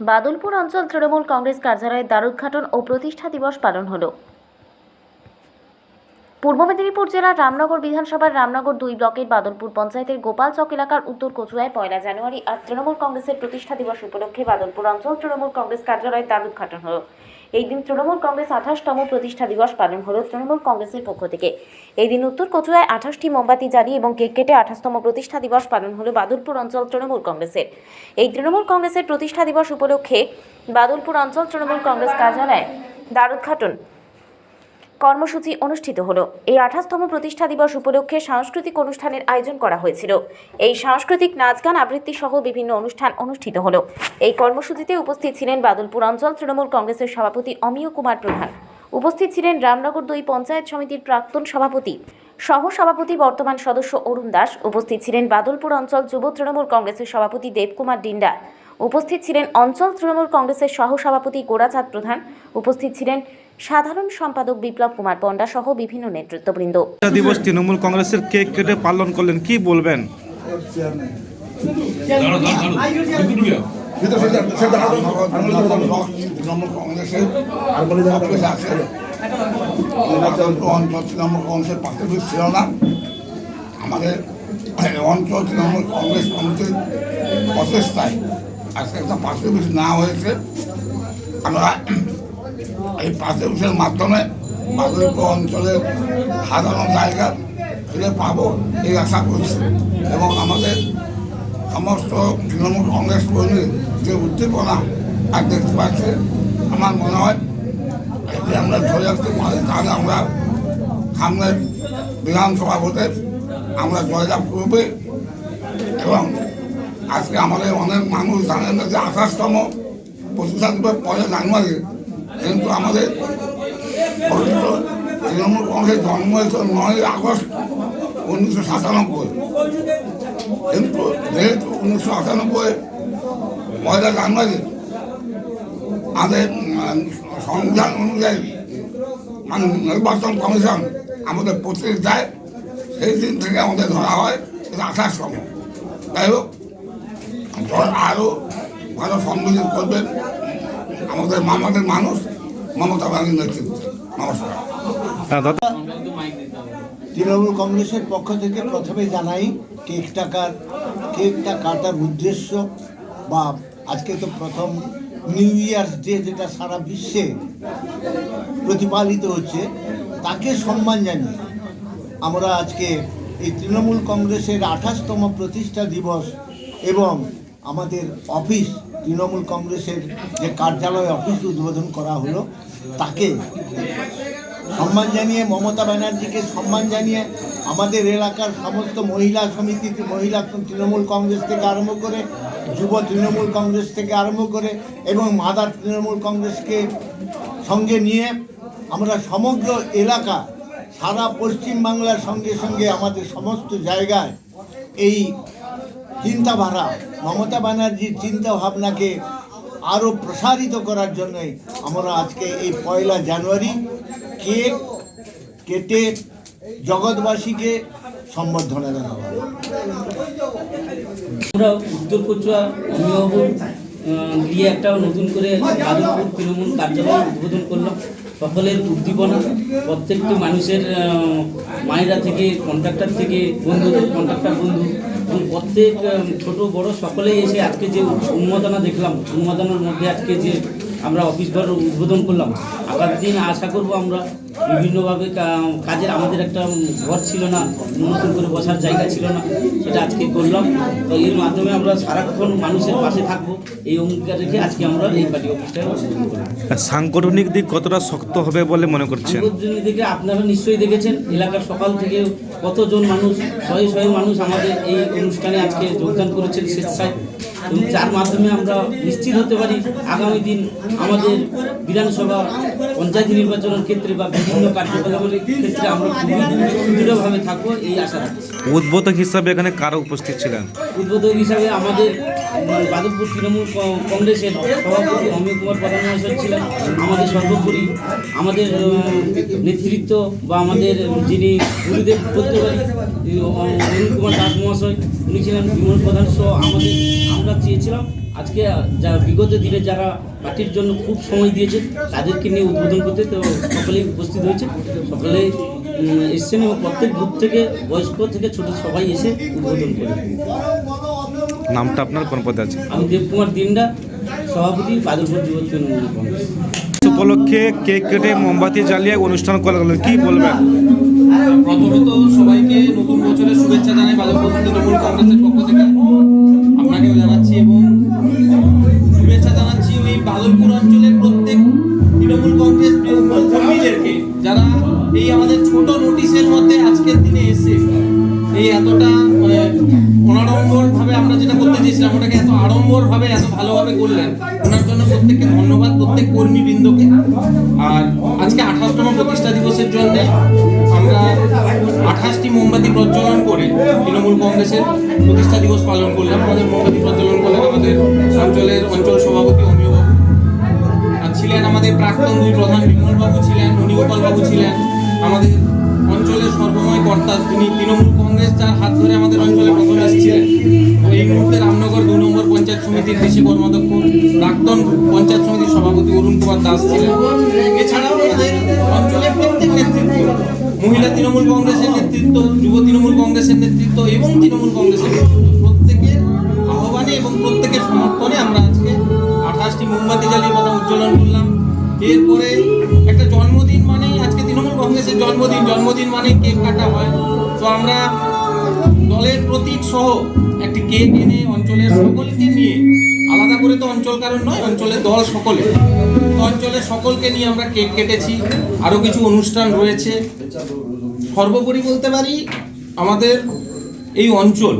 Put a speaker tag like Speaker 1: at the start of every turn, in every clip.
Speaker 1: বাদলপুর অঞ্চল তৃণমূল কংগ্রেস কার্যালয়ের দ্বারোদ্ঘাটন ও প্রতিষ্ঠা দিবস পালন হলো। পূর্ব মেদিনীপুর জেলার রামনগর বিধানসভার রামনগর দুই ব্লকের বাদলপুর পঞ্চায়েতের গোপালচক এলাকার উত্তর কচুয়ায় পয়লা জানুয়ারি আর তৃণমূল কংগ্রেসের প্রতিষ্ঠা দিবস উপলক্ষে বাদলপুর অঞ্চল তৃণমূল কংগ্রেস কার্যালয়ের উদ্ঘাটন হলো। এই দিন তৃণমূল কংগ্রেস আঠাশতম প্রতিষ্ঠা দিবস পালন হলো তৃণমূল কংগ্রেসের পক্ষ থেকে। এই দিন উত্তর কচুয়ায় আঠাশটি মোমবাতি জ্বালিয়ে এবং কেক কেটে আঠাশতম প্রতিষ্ঠা দিবস পালন হলো বাদলপুর অঞ্চল তৃণমূল কংগ্রেসের। এই তৃণমূল কংগ্রেসের প্রতিষ্ঠা দিবস উপলক্ষে বাদলপুর অঞ্চল তৃণমূল কংগ্রেস কার্যালয়ে দ্বারোদ্ঘাটন কর্মসূচি অনুষ্ঠিত হলো। এই আঠাশতম প্রতিষ্ঠা দিবস উপলক্ষে সাংস্কৃতিক অনুষ্ঠানের আয়োজন করা হয়েছিল। এই সাংস্কৃতিক নাচ গান আবৃত্তি সহ বিভিন্ন অনুষ্ঠান অনুষ্ঠিত হলো। এই কর্মসূচিতে উপস্থিত ছিলেন বাদলপুর অঞ্চল তৃণমূল কংগ্রেসের সভাপতি অমিয় কুমার প্রধান। উপস্থিত ছিলেন রামনগর দুই পঞ্চায়েত সমিতির প্রাক্তন সভাপতি সহ সভাপতি বর্তমান সদস্য অরুণ দাস। উপস্থিত ছিলেন বাদলপুর অঞ্চল যুব তৃণমূল কংগ্রেসের সভাপতি দেবকুমার ডিন্ডা। উপস্থিত ছিলেন অঞ্চল তৃণমূল কংগ্রেসের সহ সভাপতি গোড়াচাঁদ প্রধান। উপস্থিত ছিলেন সাধারণ সম্পাদক বিপ্লব কুমার পণ্ডা সহ বিভিন্ন নেতৃত্ববৃন্দ
Speaker 2: দিবস তৃণমূল কংগ্রেসের কেক কেটে পালন করলেন কি বলবেন
Speaker 3: তৃণমূল কংগ্রেসের অঞ্চল তৃণমূল কংগ্রেসের পাশে ছিল না আমাদের অঞ্চল তৃণমূল কংগ্রেস কমিটির প্রচেষ্টায় আজকে একটা পাশে না হয়েছে আমরা এই পাশে বেশির মাধ্যমে বাদলপুর অঞ্চলের সাধারণ জায়গা ফিরে পাবো, এই আশা করছি। এবং আমাদের সমস্ত তৃণমূল কংগ্রেস কর্মীর যে উদ্দীপনা আর দেখতে পাচ্ছি, আমার মনে হয় এটি আমরা ধরে রাখতে পারি, তাহলে আমরা সামনের বিধানসভা ভোটে আমরা জয়লাভ করবে। এবং আজকে আমাদের অনেক মানুষ জানেন না যে আঠাশতম দিবস পরে জানুয়ারি কিন্তু আমাদের তৃণমূল কংগ্রেস জন্ম হয়েছিল নয় আগস্ট উনিশশো সাতানব্বই। কিন্তু যেহেতু উনিশশো আটানব্বই পয়লা জানুয়ারি, আমাদের সংবিধান অনুযায়ী মানে নির্বাচন কমিশন আমাদের প্রতিনিধি দেয়, সেই দিন থেকে আমাদের ধরা হয়, এটা আঠাশতম যাই হোক আরও ভালো সম্মিলিত করবেন। আমাদের আমাদের মানুষ মমতা ব্যানার্জির নেতৃত্বে। নমস্কার।
Speaker 2: হ্যাঁ
Speaker 4: তৃণমূল কংগ্রেসের পক্ষ থেকে প্রথমে জানাই কেক টাকার কেকটা কাটার উদ্দেশ্য বা আজকে তো প্রথম নিউ ইয়ার্স ডে যেটা সারা বিশ্বে প্রতিপালিত হচ্ছে তাকে সম্মান জানিয়ে আমরা আজকে এই তৃণমূল কংগ্রেসের আঠাশতম প্রতিষ্ঠা দিবস এবং আমাদের অফিস তৃণমূল কংগ্রেসের যে কার্যালয় অফিস উদ্বোধন করা হলো, তাকে সম্মান জানিয়ে মমতা ব্যানার্জিকে সম্মান জানিয়ে আমাদের এলাকার সমস্ত মহিলা সমিতি, মহিলা তৃণমূল কংগ্রেস থেকে আরম্ভ করে, যুব তৃণমূল কংগ্রেস থেকে আরম্ভ করে এবং মাদার তৃণমূল কংগ্রেসকে সঙ্গে নিয়ে আমরা সমগ্র এলাকা, সারা পশ্চিমবাংলার সঙ্গে সঙ্গে আমাদের সমস্ত জায়গায় এই চিন্তাধারা মমতা ব্যানার্জির চিন্তা ভাবনাকে আরও প্রসারিত করার জন্যই আমরা আজকে এই পয়লা জানুয়ারি কেক কেটে জগৎবাসীকে সম্বর্ধনা জানাব।
Speaker 5: আমরা উত্তর কচুয়া অমিবাবু দিয়ে একটা নতুন করে যাদবপুর তৃণমূল কার্যালয় উদ্বোধন করলাম। সকলের উদ্দীপনা, প্রত্যেকটি মানুষের মায়েরা থেকে কন্ট্রাক্টর থেকে বন্ধু কন্ট্রাক্টর বন্ধু এবং প্রত্যেক ছোট, বড় সকলেই এসে আজকে যে উন্মাদনা দেখলাম, উন্মাদনার মধ্যে আজকে যে আমরা অফিস ঘর উদ্বোধন করলাম আগামী দিন আশা করব আমরা বিভিন্নভাবে কাজের আমাদের একটা ঘর ছিল না, নতুন করে বসার জায়গা ছিল না, সেটা আজকে করলাম। তো এর মাধ্যমে আমরা সারাক্ষণ মানুষের পাশে থাকব, এই অঙ্গীকার রেখে আজকে আমরা এই পার্টি অফিসটা
Speaker 2: সাংগঠনিক দিক কতটা শক্ত হবে বলে মনে করছেন?
Speaker 5: দিকে আপনারা নিশ্চয়ই দেখেছেন, এলাকার সকাল থেকে কতজন মানুষ, শয়ে শয়ে মানুষ আমাদের এই অনুষ্ঠানে আজকে যোগদান করেছেন স্বেচ্ছায়। এবং যার মাধ্যমে আমরা নিশ্চিত হতে পারি আগামী দিন আমাদের বিধানসভা পঞ্চায়েত নির্বাচনের ক্ষেত্রে বা বিভিন্ন কার্যকলাপের ক্ষেত্রে আমরা খুবই সুদৃঢ়ভাবে থাকব এই আশা রাখছি।
Speaker 2: উদ্বোধক হিসাবে এখানে কারা উপস্থিত ছিলেন?
Speaker 5: উদ্বোধক হিসাবে আমাদের যাদবপুর তৃণমূল কংগ্রেসের সভাপতি অমিয় কুমার প্রধান মহাশয় ছিলেন। আমাদের সর্বোপরি আমাদের নেতৃত্ব বা আমাদের যিনি গুরুদেব বলতে পারি অরুণ কুমার দাস মহাশয় উনি ছিলেন বিমল প্রধান সহ আমাদের আমরা চেয়েছিলাম আজকে যা বিগত দিনে যারা পার্টির জন্য খুব সময় দিয়েছে তাদেরকে নিয়ে উদ্বোধন করতে তো সকলেই উপস্থিত হয়েছে সকলেই উম, এসছেন এবং প্রত্যেক বুথ থেকে বয়স্ক থেকে ছোট সবাই এসে উদ্বোধন করে।
Speaker 2: নামটা আপনার কোন পদে আছে?
Speaker 5: আমি দেবকুমার দিন্ডা সভাপতি বাদলপুর যুব তৃণমূল কংগ্রেস।
Speaker 2: উপলক্ষে কেক কেটে মোমবাতি জ্বালিয়ে অনুষ্ঠান করা গেল কি বলবেন?
Speaker 6: প্রথমত সবাইকে নতুন বছরের শুভেচ্ছা জানাই বাদলপুর তৃণমূল কংগ্রেসের পক্ষ থেকে। আপনাকেও জানাচ্ছি এবং শুভেচ্ছা জানাচ্ছি ওই বাদলপুর অঞ্চলের প্রত্যেক তৃণমূল কংগ্রেস কর্মীদেরকে যারা এই আমাদের ছোট ওটাকে এত আড়ম্বর ভাবে এত ভালোভাবে করলেন, ওনার জন্য প্রত্যেককে ধন্যবাদ, প্রত্যেক কর্মীবৃন্দকে। আর আজকে আঠাশতম প্রতিষ্ঠা দিবসের জন্য আমরা আঠাশটি মোমবাতি প্রজ্বলন করে তৃণমূল কংগ্রেসের প্রতিষ্ঠা দিবস পালন করলাম। আমাদের মোমবাতি প্রজ্বলন করলেন আমাদের অঞ্চলের অঞ্চল সভাপতি অমিয়বাবু। আর ছিলেন আমাদের প্রাক্তন দুই প্রধান বিমলবাবু ছিলেন মণিগোপালবাবু ছিলেন, আমাদের অঞ্চলের সর্বময় কর্তা তিনি তৃণমূল কংগ্রেস যার হাত ধরে আমাদের অঞ্চলে প্রথম এসেছিলেন। এই মুহূর্তে রামনগর দুই নম্বর পঞ্চায়েত সমিতির কৃষি কর্মাধ্যক্ষ প্রাক্তন পঞ্চায়েত সমিতির সভাপতি অরুণ কুমার দাস ছিলেন। এছাড়াও অঞ্চলের প্রত্যেক নেতৃত্ব, মহিলা তৃণমূল কংগ্রেসের নেতৃত্ব, যুব তৃণমূল কংগ্রেসের নেতৃত্ব এবং তৃণমূল কংগ্রেসের নেতৃত্ব, প্রত্যেকের আহ্বানে এবং প্রত্যেকের সমর্থনে আমরা আজকে আঠাশটি মোমবাতি জ্বালিয়ে কথা উজ্জ্বলন করলাম। এরপরে কংগ্রেসের জন্মদিন জন্মদিন মানেই কেক কাটা হয়। তো আমরা দলের প্রতীক সহ একটি কেক এনে অঞ্চলের সকলকে নিয়ে, আলাদা করে তো অঞ্চল কারণ নয়, অঞ্চলের দল সকলে। অঞ্চলের সকলকে নিয়ে আমরা কেক কেটেছি আরও কিছু অনুষ্ঠান রয়েছে। সর্বোপরি বলতে পারি, আমাদের এই অঞ্চল,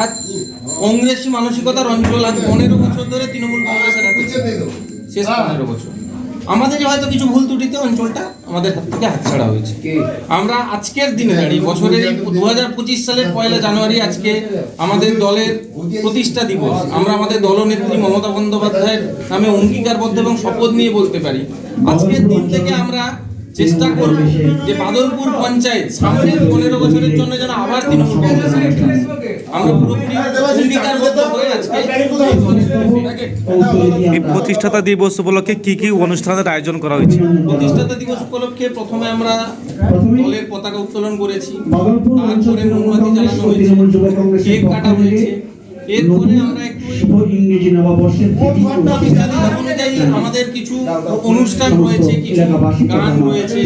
Speaker 6: আজ কংগ্রেসী মানসিকতার অঞ্চল, আজ পনেরো বছর ধরে তৃণমূল কংগ্রেসের শেষ পনেরো বছর। আমাদের হয়তো কিছু ভুল ত্রুটিতে অঞ্চলটা আমাদের হাত থেকে হাতছাড়া হয়েছে। আমরা আজকের দিনে দাঁড়িয়ে বছরের এই দু হাজার পঁচিশ সালের পয়লা জানুয়ারি আজকে আমাদের দলের প্রতিষ্ঠা দিবস। আমরা আমাদের দলনেত্রী মমতা বন্দ্যোপাধ্যায়ের নামে অঙ্গীকারবদ্ধ এবং শপথ নিয়ে বলতে পারি। আজকের দিন থেকে আমরা চেষ্টা করব যে বাদলপুর পঞ্চায়েত সামনের পনেরো বছরের জন্য যেন আবার তৃণমূল কংগ্রেস আমরা পুরোপুরি এই
Speaker 2: প্রতিষ্ঠাতা দিবস উপলক্ষে কি কি অনুষ্ঠানের আয়োজন করা হয়েছে?
Speaker 6: প্রতিষ্ঠাতা দিবস উপলক্ষে প্রথমে আমরা দলের পতাকা উত্তোলন করেছি। তারপরে মোমবাতি জ্বালানো হয়েছে। কেক কাটা হয়েছে। এরপরে আমরা একটু ওই
Speaker 7: ইংরেজি নববর্ষের
Speaker 6: প্রতিষ্ঠা দিবস আমাদের কিছু অনুষ্ঠান রয়েছে কিছু গান রয়েছে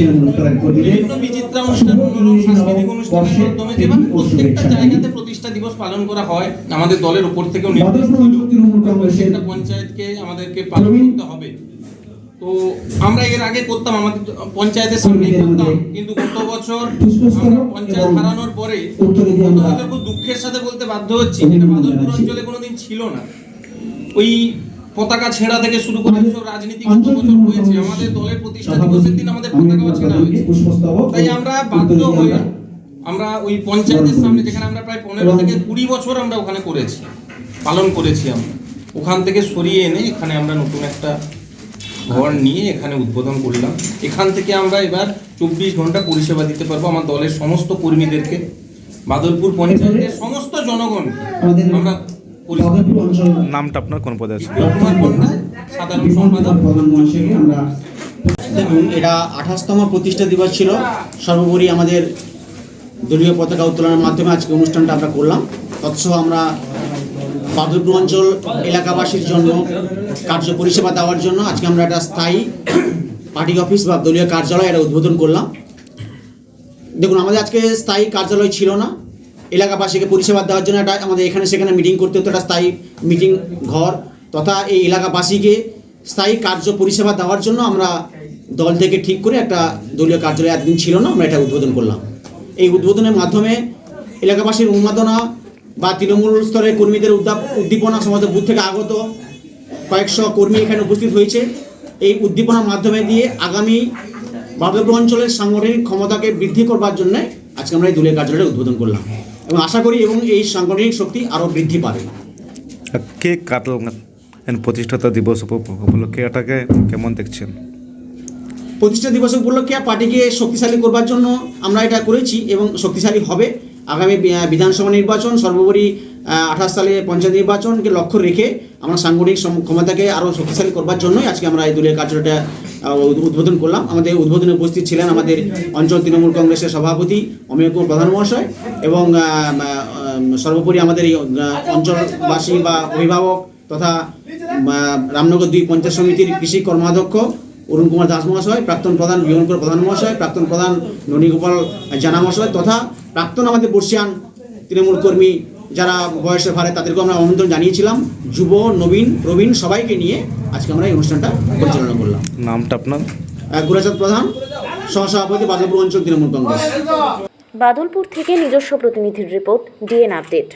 Speaker 6: বিভিন্ন বিচিত্রা অনুষ্ঠান মনোরম সাংস্কৃতিক অনুষ্ঠানের মাধ্যমে যেভাবে প্রত্যেকটা জায়গাতে প্রতিষ্ঠা দিবস পালন করা হয় আমাদের দলের উপর থেকেও নির্দেশ প্রত্যেকটা পঞ্চায়েতকে আমাদেরকে পালন করতে হবে। তো আমরা এর আগে করতাম আমাদের পঞ্চায়েতের সামনে করতাম। কিন্তু গত বছর আমরা পঞ্চায়েত হারানোর পরে গত বছর খুব দুঃখের সাথে বলতে বাধ্য হচ্ছি যেটা বাদলপুর অঞ্চলে কোনোদিন ছিল না। ওই পতাকা ছেঁড়া থেকে শুরু করে সব রাজনীতি গত বছর হয়েছে। আমাদের দলের প্রতিষ্ঠা দিবসের দিন আমাদের পতাকাও ছেঁড়া হয়েছে। তাই আমরা বাধ্য হয়ে আমরা ওই পঞ্চায়েতের সামনে যেখানে আমরা প্রায় পনেরো থেকে কুড়ি বছর আমরা ওখানে করেছি পালন করেছি আমরা। ওখান থেকে সরিয়ে এনে এখানে আমরা নতুন একটা ঘর নিয়ে এখানে উদ্বোধন করলাম। এখান থেকে আমরা এবার চব্বিশ ঘণ্টা পরিষেবা দিতে পারব আমার দলের সমস্ত কর্মীদেরকে। বাদলপুর পঞ্চায়েতের সমস্ত জনগণ আমরা পরিষেবা
Speaker 2: নামটা আপনার কোন পদে আছে?
Speaker 6: সাধারণ সম্পাদক।
Speaker 8: দেখুন এটা আঠাশতম প্রতিষ্ঠা দিবস ছিল। সর্বোপরি আমাদের দলীয় পতাকা উত্তোলনের মাধ্যমে আজকে অনুষ্ঠানটা আমরা করলাম। তৎসহ আমরা বাদলপুর অঞ্চল এলাকাবাসীর জন্য কার্য পরিষেবা দেওয়ার জন্য আজকে আমরা একটা স্থায়ী পার্টি অফিস বা দলীয় কার্যালয় এটা উদ্বোধন করলাম। দেখুন, আমাদের আজকে স্থায়ী কার্যালয় ছিল না। এলাকাবাসীকে পরিষেবা দেওয়ার জন্য একটা আমাদের এখানে সেখানে মিটিং করতে হতো, একটা স্থায়ী মিটিং ঘর তথা এই এলাকাবাসীকে স্থায়ী কার্য পরিষেবা দেওয়ার জন্য আমরা দল থেকে ঠিক করে একটা দলীয় কার্যালয় একদিন ছিল না, আমরা এটা উদ্বোধন করলাম। এই উদ্বোধনের মাধ্যমে এলাকাবাসীর উন্মাদনা বা তৃণমূল স্তরের কর্মীদের উদ্দীপনা সমাজের বুথ থেকে আগত কয়েকশো কর্মী এখানে উপস্থিত হয়েছে। এই উদ্দীপনার মাধ্যমে দিয়ে আগামী বাদলপুর অঞ্চলের সাংগঠনিক ক্ষমতাকে বৃদ্ধি করবার জন্য আজকে আমরা এই দলীয় কার্যালয় উদ্বোধন করলাম এবং আশা করি এবং এই সাংগঠনিক শক্তি আরও বৃদ্ধি পাবে।
Speaker 2: আর কেক কাটলেন প্রতিষ্ঠাতা দিবস উপ- উপলক্ষে এটাকে কেমন দেখছেন?
Speaker 8: প্রতিষ্ঠা দিবস উপলক্ষে পার্টিকে শক্তিশালী করবার জন্য আমরা এটা করেছি এবং শক্তিশালী হবে। আগামী বিধানসভা নির্বাচন, সর্বোপরি আঠাশ সালে পঞ্চায়েত নির্বাচনকে লক্ষ্য রেখে আমরা সাংগঠনিক ক্ষমতাকে আরও শক্তিশালী করবার জন্যই আজকে আমরা এই দলীয় কার্যটা উদ্বোধন করলাম। আমাদের উদ্বোধনে উপস্থিত ছিলেন আমাদের অঞ্চল তৃণমূল কংগ্রেসের সভাপতি অমিয় কুমার প্রধান মহাশয় এবং সর্বোপরি আমাদের এই অঞ্চলবাসী বা অভিভাবক তথা রামনগর দুই পঞ্চায়েত সমিতির কৃষি কর্মাধ্যক্ষ অরুণ কুমার দাস মহাশয়, প্রাক্তন প্রধান বিমানকর প্রধান মহাশয়, প্রাক্তন প্রধান ননীগোপাল জানা মহাশয় তথা প্রাক্তন আমাদের বর্ষিয়ান তৃণমূল কর্মী যারা বয়সের ভারে তাদেরকে আমরা আমন্ত্রণ জানিয়েছিলাম। যুব নবীন প্রবীণ সবাইকে নিয়ে আজকে আমরা এই অনুষ্ঠানটা পরিচালনা করলাম।
Speaker 2: নামটা আপনার?
Speaker 8: গুরাচাঁদ প্রধান সহসভাপতি বাদলপুর অঞ্চল তৃণমূল কংগ্রেস।
Speaker 1: বাদলপুর থেকে নিজস্ব প্রতিনিধির রিপোর্ট ডিএন আপডেট